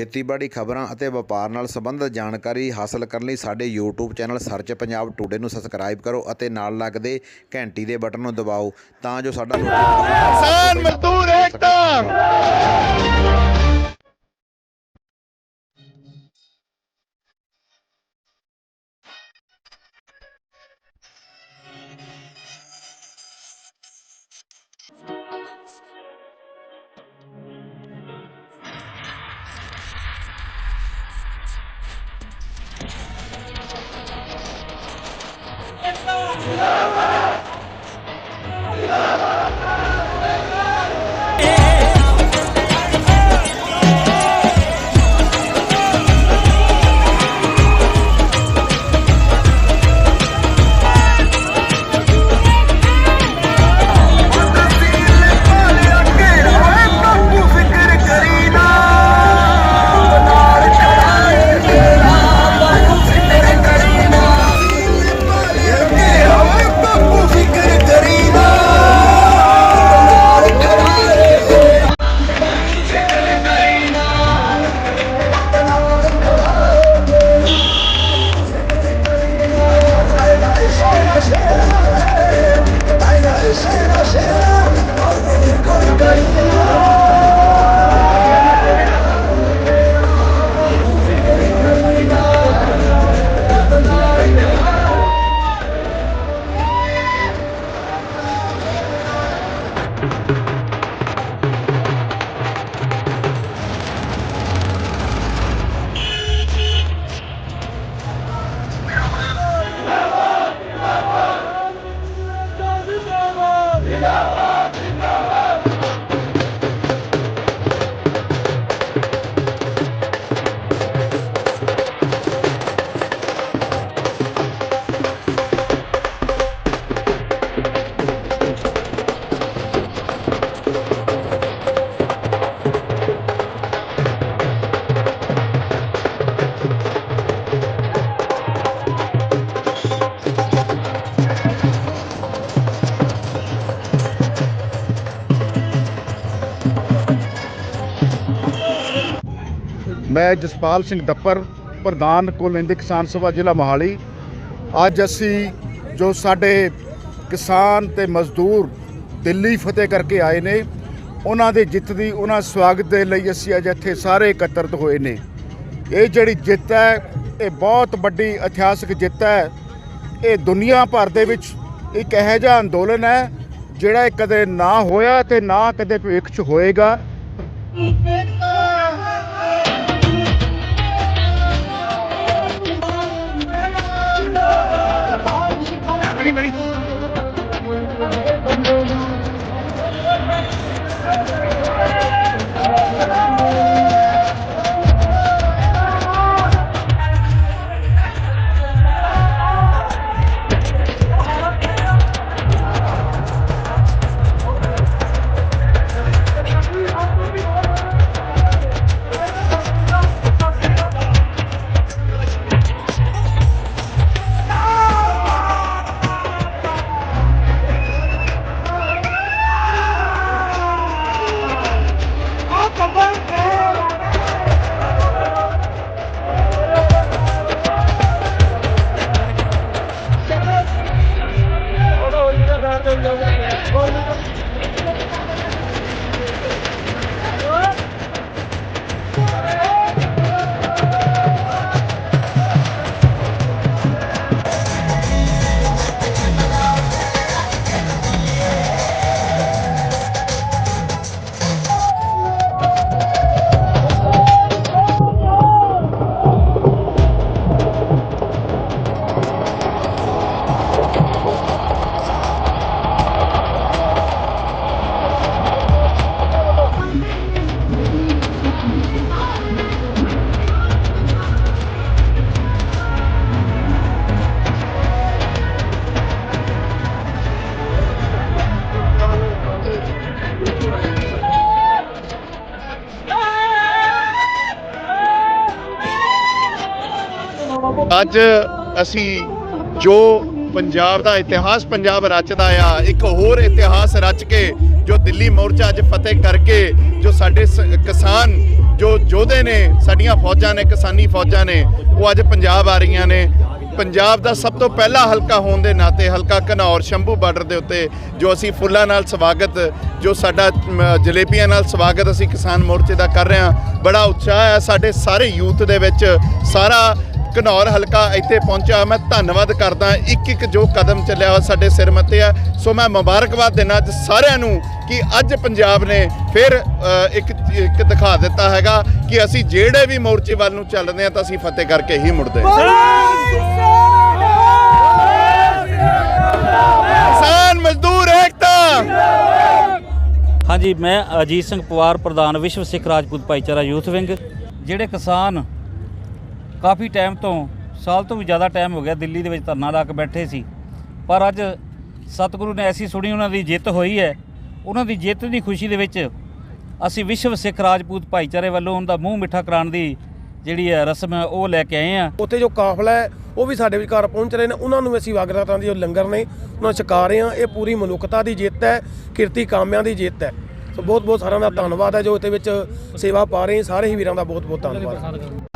ਖੇਤੀਬਾੜੀ ਖਬਰਾਂ ਅਤੇ ਵਪਾਰ ਨਾਲ ਸੰਬੰਧਿਤ ਜਾਣਕਾਰੀ ਹਾਸਲ ਕਰਨ ਲਈ ਸਾਡੇ YouTube channel search Punjab today ਨੂੰ ਸਬਸਕ੍ਰਾਈਬ ਕਰੋ ਅਤੇ ਨਾਲ ਲੱਗਦੇ ਘੰਟੀ ਦੇ ਬਟਨ ਨੂੰ ਦਬਾਓ ਤਾਂ ਜੋ ਸਾਡਾ ਕਿਸਾਨ ਮਜ਼ਦੂਰ ਏਕਤਾ! ਮੈਂ ਜਸਪਾਲ ਸਿੰਘ ਦੱਪਰ, ਪ੍ਰਧਾਨ ਕੁੱਲ ਹਿੰਦ ਕਿਸਾਨ ਸਭਾ, ਜ਼ਿਲ੍ਹਾ ਮੋਹਾਲੀ। ਅੱਜ ਅਸੀਂ ਜੋ ਸਾਡੇ ਕਿਸਾਨ ਤੇ ਮਜ਼ਦੂਰ ਦਿੱਲੀ ਫਤਿਹ ਕਰਕੇ ਆਏ ਨੇ, ਉਹਨਾਂ ਦੇ ਜਿੱਤ ਦੀ, ਉਹਨਾਂ ਸਵਾਗਤ ਦੇ ਲਈ ਅਸੀਂ ਅੱਜ ਇੱਥੇ ਸਾਰੇ ਇਕੱਤਰਤ ਹੋਏ ਨੇ। ਇਹ ਜਿਹੜੀ ਜਿੱਤ ਹੈ, ਇਹ ਬਹੁਤ ਵੱਡੀ ਇਤਿਹਾਸਕ ਜਿੱਤ ਹੈ। ਇਹ ਦੁਨੀਆ ਭਰ ਦੇ ਵਿੱਚ ਇੱਕ ਇਹੋ ਜਿਹਾ ਅੰਦੋਲਨ ਹੈ, ਜਿਹੜਾ ਇਹ ਕਦੇ ਨਾ ਹੋਇਆ ਤੇ ਨਾ ਕਦੇ ਭਵਿੱਖ 'ਚ ਹੋਏਗਾ। anybody? ਅੱਜ ਅਸੀਂ ਜੋ ਪੰਜਾਬ ਦਾ ਇਤਿਹਾਸ, ਪੰਜਾਬ ਰਚਦਾ ਆ, ਇੱਕ ਹੋਰ ਇਤਿਹਾਸ ਰਚ ਕੇ ਜੋ ਦਿੱਲੀ ਮੋਰਚਾ ਅੱਜ ਫਤਿਹ ਕਰਕੇ ਜੋ ਸਾਡੇ ਸ- ਕਿਸਾਨ ਜੋ ਯੋਧੇ ਨੇ, ਸਾਡੀਆਂ ਫੌਜਾਂ ਨੇ, ਕਿਸਾਨੀ ਫੌਜਾਂ ਨੇ, ਉਹ ਅੱਜ ਪੰਜਾਬ ਆ ਰਹੀਆਂ ਨੇ। ਪੰਜਾਬ ਦਾ ਸਭ ਤੋਂ ਪਹਿਲਾ ਹਲਕਾ ਹੋਣ ਦੇ ਨਾਤੇ ਹਲਕਾ ਘਨੌਰ, ਸ਼ੰਭੂ ਬਾਰਡਰ ਦੇ ਉੱਤੇ ਜੋ ਅਸੀਂ ਫੁੱਲਾਂ ਨਾਲ ਸਵਾਗਤ, ਜੋ ਸਾਡਾ ਜਲੇਬੀਆਂ ਨਾਲ ਸਵਾਗਤ ਅਸੀਂ ਕਿਸਾਨ ਮੋਰਚੇ ਦਾ ਕਰ ਰਹੇ ਹਾਂ। ਬੜਾ ਉਤਸ਼ਾਹ ਹੈ ਸਾਡੇ ਸਾਰੇ ਯੂਥ ਦੇ ਵਿੱਚ। ਸਾਰਾ ਘਨੌਰ ਹਲਕਾ ਇੱਥੇ ਪਹੁੰਚਿਆ ਮੈਂ ਧੰਨਵਾਦ ਕਰਦਾ ਇੱਕ ਇੱਕ ਜੋ ਕਦਮ ਚੱਲਿਆ ਹੋਇਆ ਸਾਡੇ ਸਿਰ ਮੱਤੇ ਆ। ਸੋ ਮੈਂ ਮੁਬਾਰਕਬਾਦ ਦੇਣਾ ਅੱਜ ਸਾਰਿਆਂ ਨੂੰ ਕਿ ਅੱਜ ਪੰਜਾਬ ਨੇ ਫਿਰ ਇੱਕ ਇੱਕ ਦਿਖਾ ਦਿੱਤਾ ਹੈਗਾ ਕਿ ਅਸੀਂ ਜਿਹੜੇ ਵੀ ਮੋਰਚੇ ਵੱਲ ਨੂੰ ਚੱਲਦੇ ਹਾਂ ਤਾਂ ਅਸੀਂ ਫਤਿਹ ਕਰਕੇ ਹੀ ਮੁੜਦੇ ਹਾਂ। ਕਿਸਾਨ ਮਜ਼ਦੂਰ ਏਕਤਾ! ਹਾਂਜੀ ਮੈਂ ਅਜੀਤ ਸਿੰਘ ਪਵਾਰ ਪ੍ਰਧਾਨ ਵਿਸ਼ਵ ਸਿੱਖ ਰਾਜਪੂਤ ਭਾਈਚਾਰਾ ਯੂਥ ਵਿੰਗ। ਜਿਹੜੇ ਕਿਸਾਨ ਕਾਫੀ ਟਾਈਮ ਤੋਂ, ਸਾਲ ਤੋਂ ਵੀ ਜ਼ਿਆਦਾ ਟਾਈਮ ਹੋ ਗਿਆ ਦਿੱਲੀ ਦੇ ਵਿੱਚ ਧਰਨਾ ਲਾ ਕੇ ਬੈਠੇ ਸੀ। ਪਰ ਅੱਜ ਸਤਿਗੁਰੂ ਨੇ ਐਸੀ ਸੁਣੀ ਉਹਨਾਂ ਦੀ ਜਿੱਤ ਹੋਈ ਹੈ। ਉਹਨਾਂ ਦੀ ਜਿੱਤ ਦੀ ਖੁਸ਼ੀ ਦੇ ਵਿੱਚ ਅਸੀਂ ਵਿਸ਼ਵ ਸਿੱਖ ਰਾਜਪੂਤ ਭਾਈਚਾਰੇ ਵੱਲੋਂ ਉਹਨਾਂ ਦਾ ਮੂੰਹ ਮਿੱਠਾ ਕਰਾਉਣ ਦੀ ਜਿਹੜੀ ਹੈ ਰਸਮ ਹੈ, ਉਹ ਲੈ ਕੇ ਆਏ ਆ ਉੱਥੇ ਜੋ ਕਾਫਲਾ ਹੈ, ਉਹ ਵੀ ਸਾਡੇ ਵਿਚਕਾਰ ਪਹੁੰਚ ਰਹੇ ਨੇ। ਉਹਨਾਂ ਨੂੰ ਅਸੀਂ ਵਾਗਰਾਤਾਂ ਦੀ ਜੋ ਲੰਗਰ ਨੇ, ਉਹਨਾਂ ਛਕਾ ਰਹੇ ਹਾਂ। ਇਹ ਪੂਰੀ ਮਨੁੱਖਤਾ ਦੀ ਜਿੱਤ ਹੈ, ਕਿਰਤੀ ਕਾਮਿਆਂ ਦੀ ਜਿੱਤ ਹੈ। ਸੋ ਬਹੁਤ ਬਹੁਤ ਸਾਰਿਆਂ ਦਾ ਧੰਨਵਾਦ ਹੈ ਜੋ ਇੱਥੇ ਵਿੱਚ ਸੇਵਾ ਪਾ ਰਹੇ ਸਾਰੇ ਹੀ ਵੀਰਾਂ ਦਾ ਬਹੁਤ ਬਹੁਤ ਧੰਨਵਾਦ।